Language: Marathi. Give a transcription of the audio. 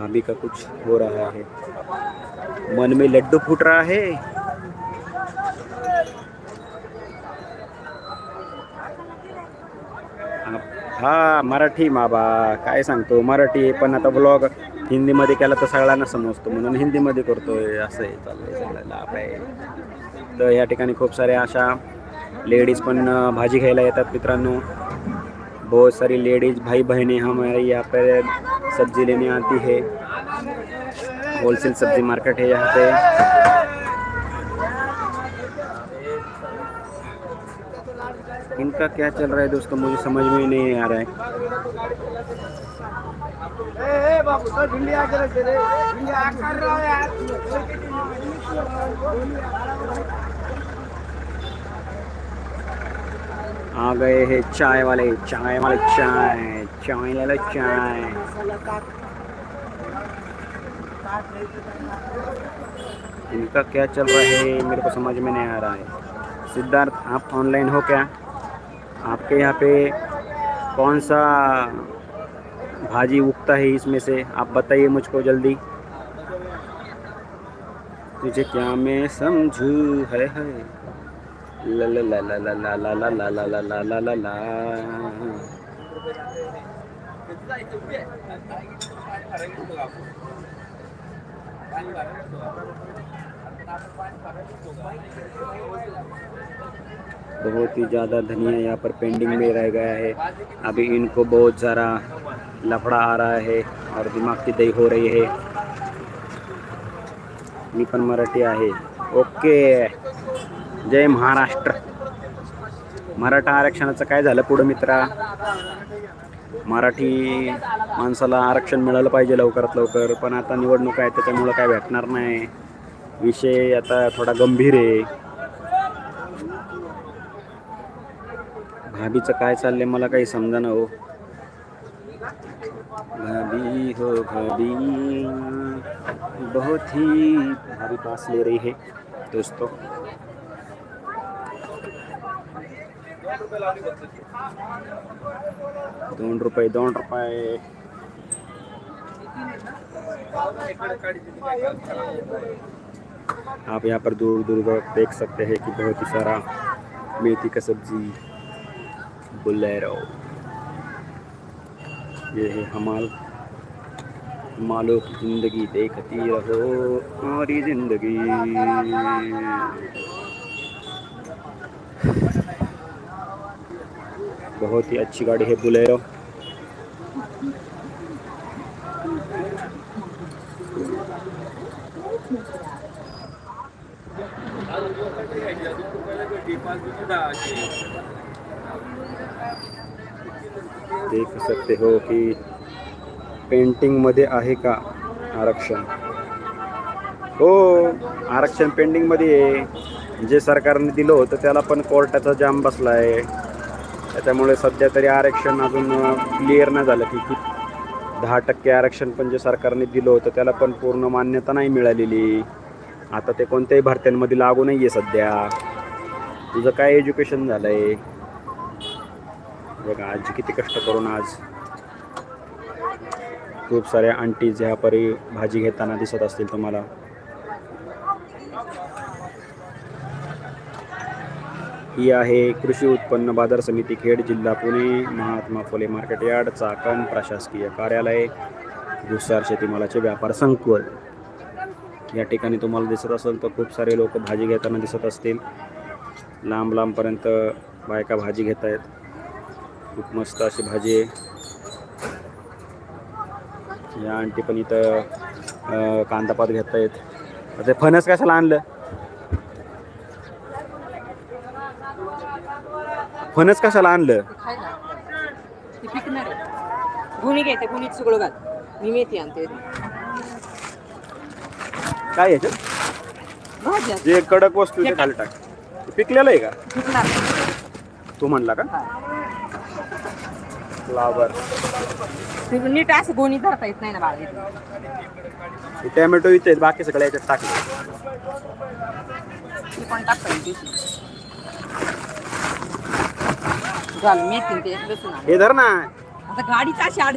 धामी का कुछ हो रहा है? मन में लड्डू फूट रहा है। हा मराठी माबा काय सांगतो? मराठी पण आता ब्लॉग हिंदीमध्ये केला तर सगळ्यांना समजतो म्हणून हिंदीमध्ये करतोय असं आहे चाललंय सगळ्यांना आहे. तर या ठिकाणी खूप साऱ्या अशा लेडीज पण भाजी घ्यायला येतात मित्रांनो. बहुत सारी लेडीज भाई बहनें हमारे यहाँ पर सब्जी लेने आती है। होलसेल सब्ज़ी मार्केट है यहाँ पे। इनका क्या चल रहा है दोस्तों? मुझे समझ में नहीं आ रहा है। आ गए हैं चाय वाले। चाय वाले चाय। चाय ले लो चाय। इनका क्या चल रहा है मेरे को समझ में नहीं आ रहा है सिद्धार्थ आप ऑनलाइन हो क्या आपके यहाँ पे कौन सा भाजी उगता है इसमें से आप बताइए मुझको जल्दी तुझे क्या मैं समझू है है ला ला ला ला ला ला ला ला ला ला ला ला ला ला बहुत ही ज़्यादा धनिया यहाँ पर पेंडिंग में रह गया है। अभी इनको बहुत सारा लफड़ा आ रहा है और दिमाग की दही हो रही है। मी पण मराठी आहे। ओके। जय महाराष्ट्र। मराठा आरक्षणाचं काय झालं पुढं मित्रा? मराठी माणसाला आरक्षण मिळालं पाहिजे लवकरात लवकर पण आता निवडणूक आहे त्याच्यामुळं काय भेटणार नाही. विषय आता थोडा गंभीर आहे. भाभीचं काय चाललंय मला काही समजा ना हो. भाभी हो भाभी. बहुत ही भारी पास ले रही है दोस्तों. दोन रुपये दोन रुपये. आप यहाँ पर दूर दूर देख सकते हैं कि बहुत ही सारा मेथी का सब्ज़ी बुलेरो ये है हमाल। मालो ज़िंदगी देखती रहो, हमारी ज़िंदगी। बहुत ही अच्छी गाड़ी है बुलेरो। देख सकते हो की पेंटिंगमध्ये आहे का आरक्षण? हो आरक्षण पेंडिंगमध्ये आहे. जे सरकारने दिलं होतं त्याला पण कोर्टाचा जाम बसला आहे त्याच्यामुळे सध्या तरी आरक्षण अजून क्लिअर नाही झालं की की दहा टक्के आरक्षण पण जे सरकारने दिलं होतं त्याला पण पूर्ण मान्यता नाही मिळालेली. आता ते कोणत्याही भरत्यांमध्ये लागू नाही आहे सध्या. तुझं काय एज्युकेशन झालं आहे बघा आजी किती कष्ट करून आज खूप साऱ्या आंटीज ह्या परी भाजी घेताना दिसत असतील तुम्हाला. ही आहे कृषी उत्पन्न बाजार समिती खेड जिल्हा पुणे. महात्मा फुले मार्केट यार्ड चाकण प्रशासकीय कार्यालय भुसार शेतीमालाचे व्यापार संकुल. या ठिकाणी तुम्हाला दिसत असेल तर खूप सारे लोक भाजी घेताना दिसत असतील. लांब लांबपर्यंत बायका भाजी घेत आहेत. खूप मस्त अशी भाजी आहे. या आंटी पण इथं कांदापात घेत आहेत. ते फणस कशाला आणलं? फणस कशाला आणलं? ते खायला ते पिकणार आहे. गुणी घ्यायचे गुणीत सगळं घाल. मी मेथी आणते. काय याच्यात? भाज्या जे कडक वस्तू ते खाली टाक. ते पिकलेलं आहे का? पिकणार तू म्हणला का? फ्लावर ते नीट असं गोणी धरता येत नाही ना बाळा टॅमॅटो इथे आहेत, बाकी सगळ्या याच्यात टाकले. ती पण टाकता येईल घाल मी ते लसूण आता गाडीचा अशी अडचण